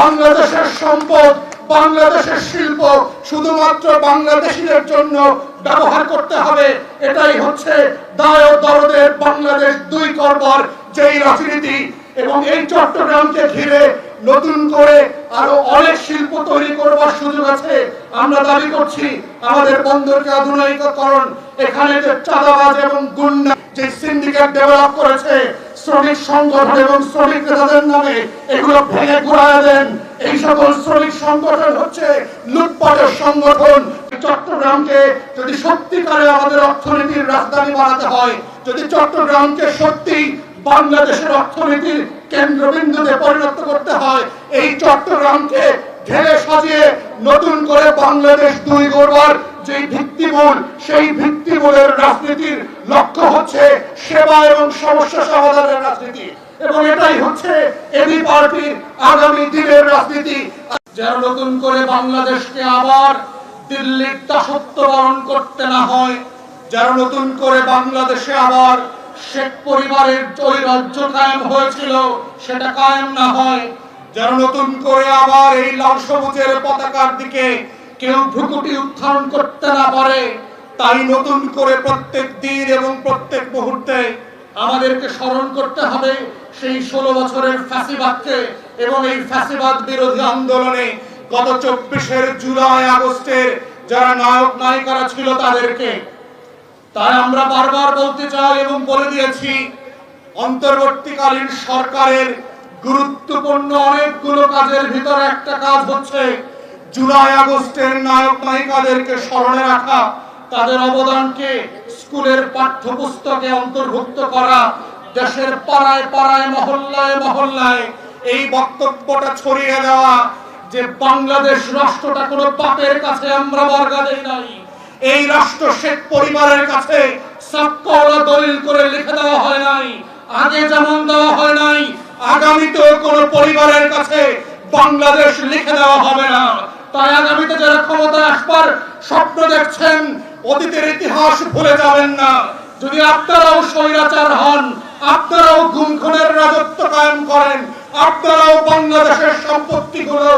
বাংলাদেশের সম্পদ, বাংলাদেশের শিল্প শুধুমাত্র বাংলাদেশিদের জন্য ব্যবহার করতে হবে। এটাই হচ্ছে দায় দরদের বাংলাদেশ দুই করবার যেই রাজনীতি। এবং এই চট্টগ্রামকে ঘিরে নতুন করে আরও অনেক শিল্প তৈরি করবার সুযোগ আছে। আমরা দাবি করছি, আমাদের বন্দরকে আধুনিকরণ এখানে যে চাঁদাবাজ এবং গুন্ডা, যে সিন্ডিকেট ডেভেলপ করেছে শ্রমিক সংগঠন এবং শ্রমিক নেতাদের নামে এগুলো ভেঙে ঘুরায় দেন। এই সকল শ্রমিক সংগঠন হচ্ছে লুটপাটের সংগঠন। চট্টগ্রামকে যদি সত্যিকারে আমাদের অর্থনীতির রাজধানী বানাতে হয়, যদি চট্টগ্রামকে সত্যি বাংলাদেশের অর্থনীতির কেন্দ্রবিন্দুতে পরিণত করতে হয়, এই চট্টগ্রামকে ঢেলে সাজিয়ে নতুন করে বাংলাদেশ দুই গড়বার যে ভিত্তিমূল, সেই ভিত্তিমূলের রাজনীতির লক্ষ্য হচ্ছে সেবা এবং সমস্যা সমাধানের রাজনীতি। এবং এটাই হচ্ছে এবি পার্টির আগামী দিনের রাজনীতি। যারা নতুন করে বাংলাদেশকে আবার দিল্লির দাসত্ব বরণ করতে না হয় যারা নতুন করে বাংলাদেশে আবার শেখ পরিবারের ওই রাজ্য কায়েম হয়েছিল, সেটা কায়েম না হয়। যারা নতুন করে আবার এই লাল সবুজের পতাকার দিকে কেউ ভ্রুকুটি উত্থান করতে না পারে। তাই নতুন করে প্রত্যেক দিন এবং প্রত্যেক মুহূর্তে আমাদেরকে স্মরণ করতে হবে সেই ষোলো বছরের ফ্যাসিবাদকে এবং এই ফ্যাসিবাদ বিরোধী আন্দোলনে গত চব্বিশের জুলাই, আগস্টের যারা নায়ক, নায়িকারা ছিল তাদেরকে। তাই আমরা বারবার বলতে চাই এবং বলে দিয়েছি, অন্তর্বর্তীকালীন সরকারের গুরুত্বপূর্ণ অনেকগুলো কাজের ভিতরে একটা কাজ হচ্ছে জুলাই আগস্টের নায়ক নায়িকাদেরকে স্মরণে রাখা, তাদের অবদানকে স্কুলের পাঠ্যপুস্তকে অন্তর্ভুক্ত করা, দেশের পাড়ায় পাড়ায়, মহল্লায় মহল্লায় এই বক্তব্যটা ছড়িয়ে দেওয়া যে বাংলাদেশ রাষ্ট্রটা কোনো পাপের কাছে আমরা বর্গা দেই নাই। এই রাষ্ট্র শেখ পরিবারের কাছে সাক্কলা দলিল করে লিখে দেওয়া হয় নাই, আগে যেমন দেওয়া হয় নাই আগামীতেও কোন পরিবারের কাছে বাংলাদেশ লিখে দেওয়া হবে না। তাই আগামীতে যারা ক্ষমতা আসবার স্বপ্ন দেখছেন, অতীতের ইতিহাস ভুলে যাবেন না। যদি আপনারাও স্বৈরাচার হন, আপনারাও গুম খুনের রাজত্ব কায়েম করেন, আপনারাও বাংলাদেশের সম্পত্তিগুলো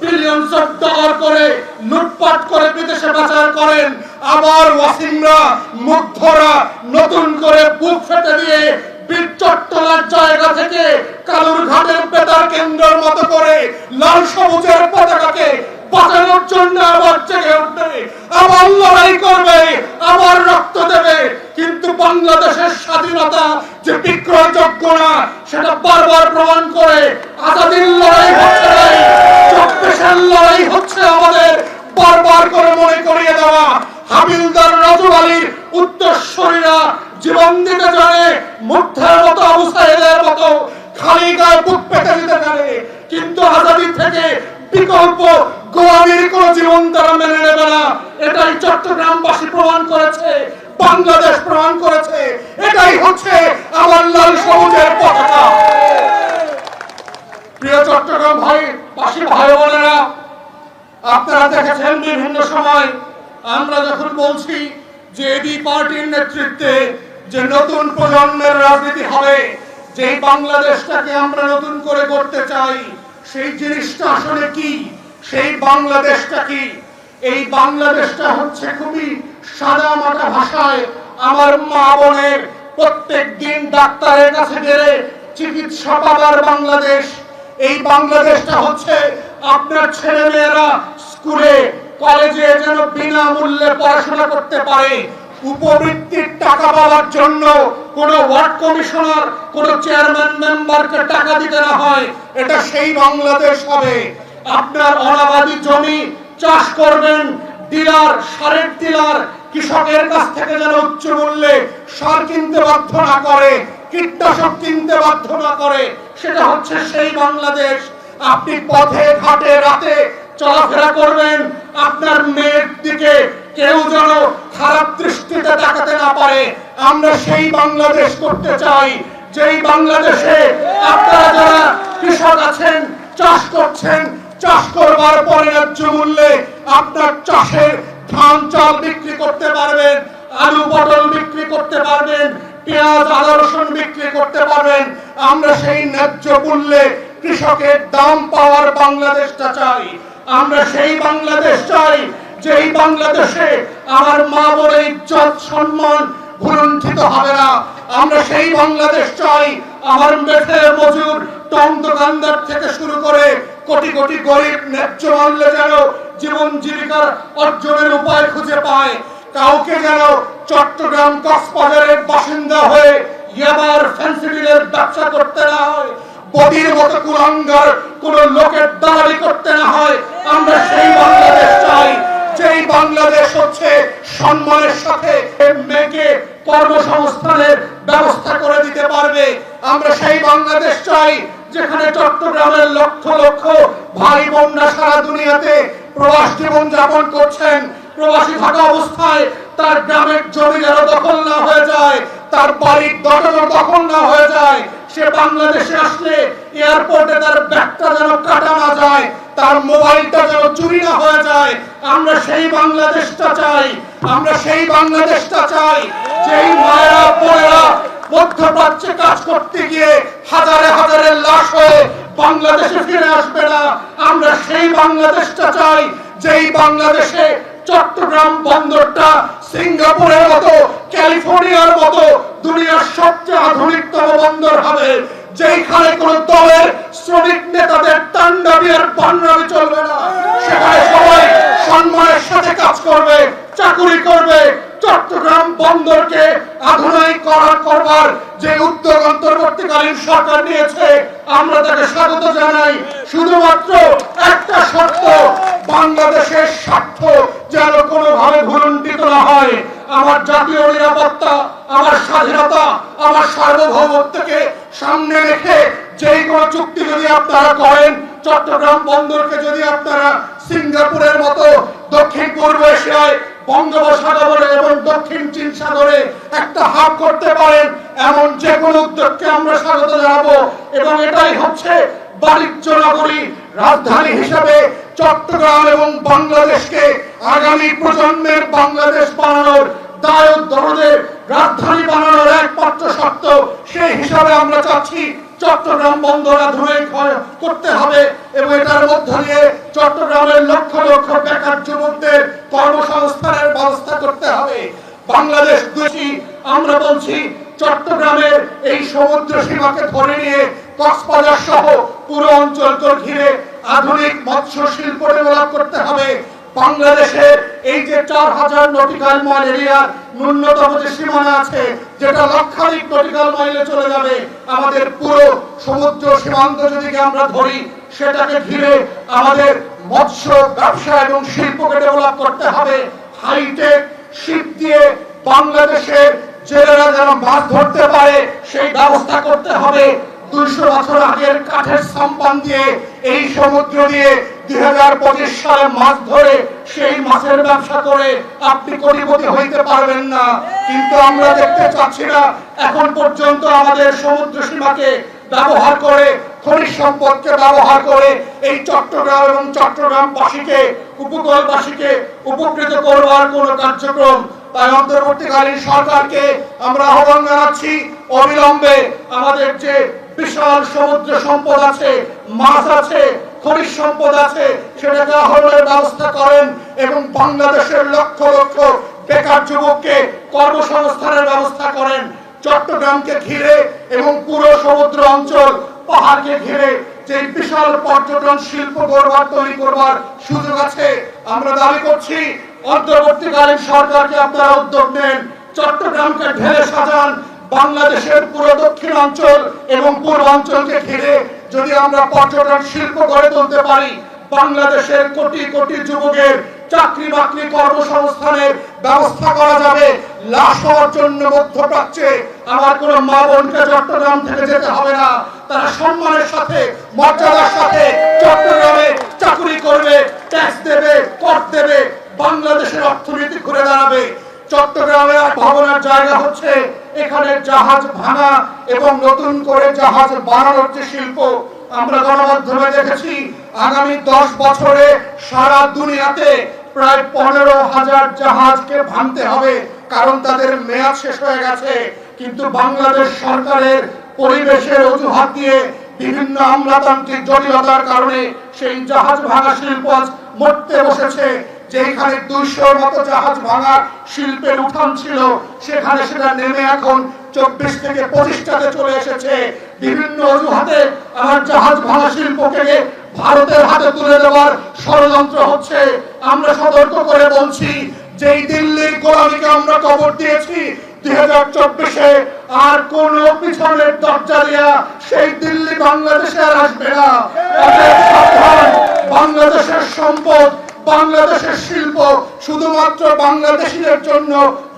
বিলিয়নস অফ ডলার করে লুটপাট করে বিদেশে পাচার করেন, আবার ওয়াসিমরা, মুগ্ধরা নতুন করে বুক ফেটে দিয়ে স্বাধীনতা যে বিক্রয়যোগ্য সেটা বারবার প্রমাণ করে আজাদির লড়াই হচ্ছে চব্বিশের লড়াই হচ্ছে আমাদের বারবার করে মনে করিয়ে দেওয়া। হাবিলদার রাজু আলীর উত্তরস্বরীরা জীবন দিতে জানে মুগ্ধের মতো আবু সাহেবের মতো। খালি গায়ে বুক পেতে দিতে জানে, কিন্তু আজাদি থেকে বিকল্প গোয়ামির কোন জীবন তারা মেনে নেবে না। এটাই চট্টগ্রামবাসী প্রমাণ করেছে, বাংলাদেশ প্রমাণ করেছে। এটাই হচ্ছে আমার লাল সবুজের পতাকা। প্রিয় চট্টগ্রাম ভাই, বাসী ভাই বোনেরা, আপনারা দেখেছেন বিভিন্ন সময় আমরা যখন বলছি যে পার্টির নেতৃত্বে যে নতুন প্রজন্মের রাজনীতি হবে যে বাংলাদেশটাকে আমরা নতুন করে করতে চাই, সেই জিনিসটা আসলে কি? সেই বাংলাদেশটা কি? এই বাংলাদেশটা হচ্ছে খুবই সাদা মাটা ভাষায় আমার মা বোনের প্রত্যেক দিন ডাক্তারের কাছে গেলে চিকিৎসা পাবার বাংলাদেশ। এই বাংলাদেশটা হচ্ছে আপনার ছেলে মেয়েরা স্কুলে কলেজে যেন বিনামূল্যে পড়াশোনা করতে পারে। উপবৃত্তির টাকা পাওয়ার জন্য কোন ওয়ার্ড কমিশনার, কোন চেয়ারম্যান মেম্বারকে টাকা দিতে না হয়। এটা সেই বাংলাদেশ হবে। আপনার অনাবাদী জমি চাষ করবেন, ডিলার, সারের ডিলার, কৃষকের কাছ থেকে যেন উচ্চ মূল্যে সার কিনতে বাধ্য না করে, কীটনাশক কিনতে বাধ্য না করে, সেটা হচ্ছে সেই বাংলাদেশ। আপনি পথে, ঘাটে, রাতে চলাফেরা করবেন, আপনার মেয়ের দিকে কেউ যেন খারাপ দৃষ্টিতে তাকাতে না পারে। আমরা সেই বাংলাদেশ করতে চাই, যেই বাংলাদেশে আপনারা যারা কৃষক আছেন, চাষ করছেন, চাষ করবার পরে ন্যায্য মূল্যে আপনার চাষের ধান, চাল বিক্রি করতে পারবেন, আলু, পটল বিক্রি করতে পারবেন, পেঁয়াজ, আদা, রসুন বিক্রি করতে পারবেন। আমরা সেই ন্যায্য মূল্যে কৃষকের দাম পাওয়ার বাংলাদেশটা চাই। আমরা সেই বাংলাদেশ চাই, যেই বাংলাদেশে আমার মা বোনের ইজ্জত, সম্মান ভুলুণ্ঠিত হবে না। আমরা সেই বাংলাদেশ চাই, আমার মেঠে মজুর টং থেকে শুরু করে কোটি কোটি গরিব ন্যায্য মূল্যে যেন জীবন জীবিকার অর্জনের উপায় খুঁজে পায়। কাউকে যেন চট্টগ্রাম কক্সবাজারের বাসিন্দা হয়ে ইয়াবার ফ্যান্সিডিলের ব্যবসা করতে না হয়। বদির মতো কুলাঙ্গার কোন লোকের দালালি করতে না হয়। আমরা সেই বাংলাদেশ চাই। যেই বাংলাদেশ হচ্ছে সম্মানের সাথে মেয়েকে কর্মসংস্থানের ব্যবস্থা করে দিতে পারবে। আমরা সেই বাংলাদেশ চাই, যেখানে চট্টগ্রামের লক্ষ লক্ষ ভাই বোনরা সারা দুনিয়াতে প্রবাস জীবন যাপন করছেন। প্রবাসী থাকা অবস্থায় তার গ্রামের জমি যেন দখল না হয়ে যায়। তার বাড়ির দখল দখল না হয়ে যায়, সে বাংলাদেশে আসলে এয়ারপোর্টে তার ব্যাগটা যেন কাটা না যায়, তার মোবাইলটা যেন চুরি না হয়ে যায়। আমরা সেই বাংলাদেশটা চাই, আমরা সেই বাংলাদেশটা চাই, যেই মায়েরা, বোনেরা মধ্যপ্রাচ্যে কাজ করতে গিয়ে হাজারে হাজারে লাশ হয়ে বাংলাদেশে ফিরে আসবে না। আমরা সেই বাংলাদেশটা চাই, যেই বাংলাদেশে চট্টগ্রাম বন্দরটা সিঙ্গাপুরের মতো, ক্যালিফোর্নিয়ার মতো দুনিয়ার সবচেয়ে আধুনিকতম বন্দর হবে যেখানে কোন দলের শ্রমিক নেতাদের তাণ্ডাবি আর পান্ডাবি চলবে না। সেখানে সবাই সম্মানের সাথে কাজ করবে, চাকুরি করবে। চট্টগ্রাম বন্দরকে আধুনিক করার করবার যে উদ্যোগ অন্তর্বর্তীকালীন সরকার নিয়েছে, আমরা তাকে স্বাগত জানাই। শুধুমাত্র একটা শর্ত, বাংলাদেশের স্বার্থ যেন কোনোভাবে হয় আমার জাতীয় নিরাপত্তা, আমার স্বাধীনতা, আমার সার্বভৌমত্বকে সামনে রেখে যেই কোনো চুক্তি যদি আপনারা করেন, চট্টগ্রাম বন্দরকে যদি আপনারা সিঙ্গাপুরের মতো দক্ষিণ পূর্ব এশিয়ায় বঙ্গোপসাগরে এবং দক্ষিণ চীন সাগরে একটা হাব করতে পারেন, এমন যে কোনো উদ্যোগকে আমরা স্বাগত জানাব। এবং এটাই হচ্ছে বাণিজ্য নগরী রাজধানী হিসেবে চট্টগ্রাম এবং বাংলাদেশকে আগামী প্রজন্মের বাংলাদেশ বানানোর দায় দরদের রাজধানী বানানোর একমাত্র শর্ত সেই হিসাবে আমরা চাচ্ছি চট্টগ্রাম বন্দর আধুনিক করতে হবে এবং এটার মধ্য দিয়ে চট্টগ্রামের লক্ষ লক্ষ বেকার যুবকদের কর্মসংস্থানের ব্যবস্থা করতে হবে। বাংলাদেশ দোষী, আমরা বলছি চট্টগ্রামের এই সমুদ্র সীমাকে ধরে নিয়ে কক্সবাজার সহ পুরো অঞ্চলকে ঘিরে আধুনিক মৎস্য শিল্প ডেভেলপ করতে হবে। বাংলাদেশের এই যে চার হাজার নটিক্যাল মাইল এরিয়ার ন্যূনতম যে সীমানা আছে, যেটা লক্ষাধিক নটিক্যাল মাইলে চলে যাবে, আমাদের পুরো সমুদ্র সীমান্ত যদি আমরা ধরি, সেটাকে ঘিরে আমাদের মৎস্য, ব্যবসা এবং শিল্পকে ডেভেলপ করতে হবে। হাইটেক শিপ দিয়ে বাংলাদেশের জেলেরা মাছ ধরতে পারে, সেই ব্যবস্থা করতে হবে। দুইশো বছর আগের কাঠের সম্পান দিয়ে এই সমুদ্র দিয়ে দুই হাজার পঁচিশ সালে মাছ ধরে সেই মাছের ব্যবসা করে আপনি কোটিপতি হইতে পারবেন না। কিন্তু আমরা দেখতে চাচ্ছি না, এখন পর্যন্ত আমাদের সমুদ্র সীমাকে ব্যবহার করে, খনিজ সম্পদকে ব্যবহার করে এই চট্টগ্রাম এবং চট্টগ্রামবাসীকে, উপকূলবাসীকে উপকৃত করবার কোন কার্যক্রম তাই অন্তর্বর্তীকালীন সরকারকে আমরা আহ্বান জানাচ্ছি, অবিলম্বে আমাদের যে বিশাল সমুদ্র সম্পদ আছে, মাছ আছে, খনিজ সম্পদ আছে, সেটাকে আহরণের ব্যবস্থা করেন এবং বাংলাদেশের লক্ষ লক্ষ বেকার যুবককে কর্মসংস্থানের ব্যবস্থা করেন। চট্টগ্রামকে ঘিরে এবং পুরো সমুদ্র অঞ্চল পাহাড়কে ঘিরে যে বিশাল পর্যটন শিল্প গড়বার, তৈরি করবার সুযোগ আছে, আমরা দাবি করছি অন্তর্বর্তীকালীন সরকারকে আপনারা উদ্যোগ নেন। চট্টগ্রামকে ঢেলে সাজান। বাংলাদেশের পুরো দক্ষিণ অঞ্চল এবং পূর্বাঞ্চলকে ঘিরে যদি আমরা পর্যটন শিল্প গড়ে তুলতে পারি, বাংলাদেশের কোটি কোটি যুবকের চাকরি বাকরি কর্মসংস্থানের ব্যবস্থা করা যাবে। লাশ হওয়ার জন্য মধ্যপ্রাচ্যে আমার কোন মা বোনকে চট্টগ্রাম থেকে যেতে হবে না। তারা সম্মানের সাথে, মর্যাদার সাথে চট্টগ্রামে চাকরি করবে ট্যাক্স দেবে, কর দেবে। বাংলাদেশের অর্থনীতি ঘুরে দাঁড়াবে। চট্টগ্রামে আর ভাবনার জায়গা হচ্ছে এখানে জাহাজ ভাঙা এবং নতুন করে জাহাজ বানানোর যে শিল্প, আমরা গণমাধ্যমে দেখেছি, আগামী দশ বছরে সারা দুনিয়াতে প্রায় পনেরো হাজার জাহাজকে ভাঙতে হবে, কারণ তাদের মেয়াদ শেষ হয়ে গেছে। কিন্তু বাংলাদেশ সরকারের পরিবেশের অজুহাত দিয়ে বিভিন্ন আমলাতান্ত্রিক জটিলতার কারণে সেই জাহাজ ভাঙা শিল্প মরতে বসেছে। যেখানে দুইশোর মতো জাহাজ ভাঙার শিল্পের উঠান ছিল, সেখানে সেটা নেমে এখন চব্বিশ থেকে পঁচিশটাতে চলে এসেছে। বিভিন্ন অজুহাতে আমার জাহাজ ভাঙা শিল্পকে ভারতের হাতে তুলে দেওয়ার ষড়যন্ত্র হচ্ছে। আমরা সতর্ক করে বলছি, যেই দিল্লির গোলামীকে আমরা কবর দিয়েছি, দুই হাজার চব্বিশে আর কোন পিছনের দরজা দিয়া সেই দিল্লি বাংলাদেশে আর আসবে না। বাংলাদেশের সম্পদ বাংলাদেশের শিল্প শুধুমাত্র বাংলাদেশিদের জন্য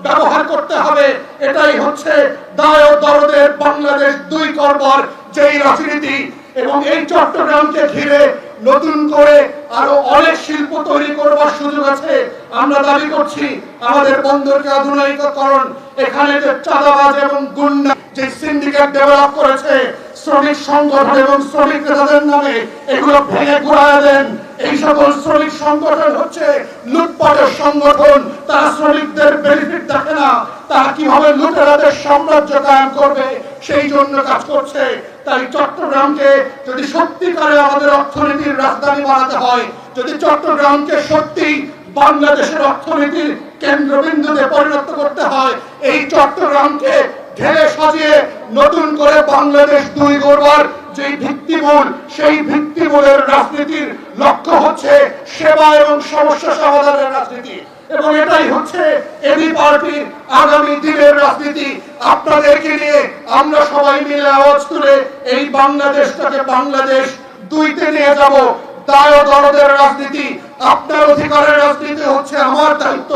ব্যবহার করতে হবে। এটাই হচ্ছে দায় দরদের বাংলাদেশ দুই করবার যেই রাজনীতি। এবং এই চট্টগ্রামকে ঘিরে নতুন করে আরও অনেক শিল্প তৈরি করবার সুযোগ আছে। আমরা দাবি করছি আমাদের বন্দরকে আধুনিকরণ এখানে যে চাঁদাবাজ এবং গুন্ডা যে সিন্ডিকেট ডেভেলপ করেছে, শ্রমিক সংগঠন এবং শ্রমিক নেতাদের নামে এগুলো ভেঙে ঘুরায় দেন। এই সকল শ্রমিক সংগঠন হচ্ছে লুটপাটের সংগঠন। তারা শ্রমিকদের বেনিফিট দেখে না। তারা কীভাবে লুটেরাদের সাম্রাজ্য কায়েম করবে, সেই জন্য কাজ করছে। তাই চট্টগ্রামকে যদি সত্যিকারে আমাদের অর্থনীতির রাজধানী বানাতে হয়, যদি চট্টগ্রামকে সত্যি বাংলাদেশের অর্থনীতির কেন্দ্রবিন্দুতে পরিণত করতে হয়, এই চট্টগ্রামকে ঢেলে সাজিয়ে নতুন করে বাংলাদেশ দুই গড়বার যে ভিত্তিমূল, সেই ভিত্তিমূলের রাজনীতির লক্ষ্য হচ্ছে সেবা এবং সমস্যা সমাধানের রাজনীতি। এবং এটাই হচ্ছে এবি পার্টির আগামী দিনের রাজনীতি। আপনাদেরকে নিয়ে আমরা সবাই মিলে আওয়াজ তুলে এই বাংলাদেশটাকে বাংলাদেশ দুইতে নিয়ে যাব। দায় দরদের রাজনীতি, আপনার অধিকারের রাজনীতি হচ্ছে আমার দায়িত্ব।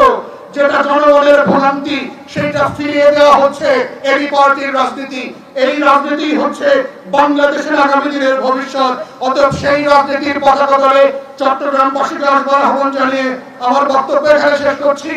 যেটা জনগণের ভোগান্তি সেটা ফিরিয়ে দেওয়া হচ্ছে এই পার্টির রাজনীতি। এই রাজনীতি হচ্ছে বাংলাদেশের আগামী দিনের ভবিষ্যৎ। অতএব সেই রাজনীতির পতাকা তলে চট্টগ্রামবাসীকে আহ্বান জানিয়ে আমার বক্তব্য এখানে শেষ করছি।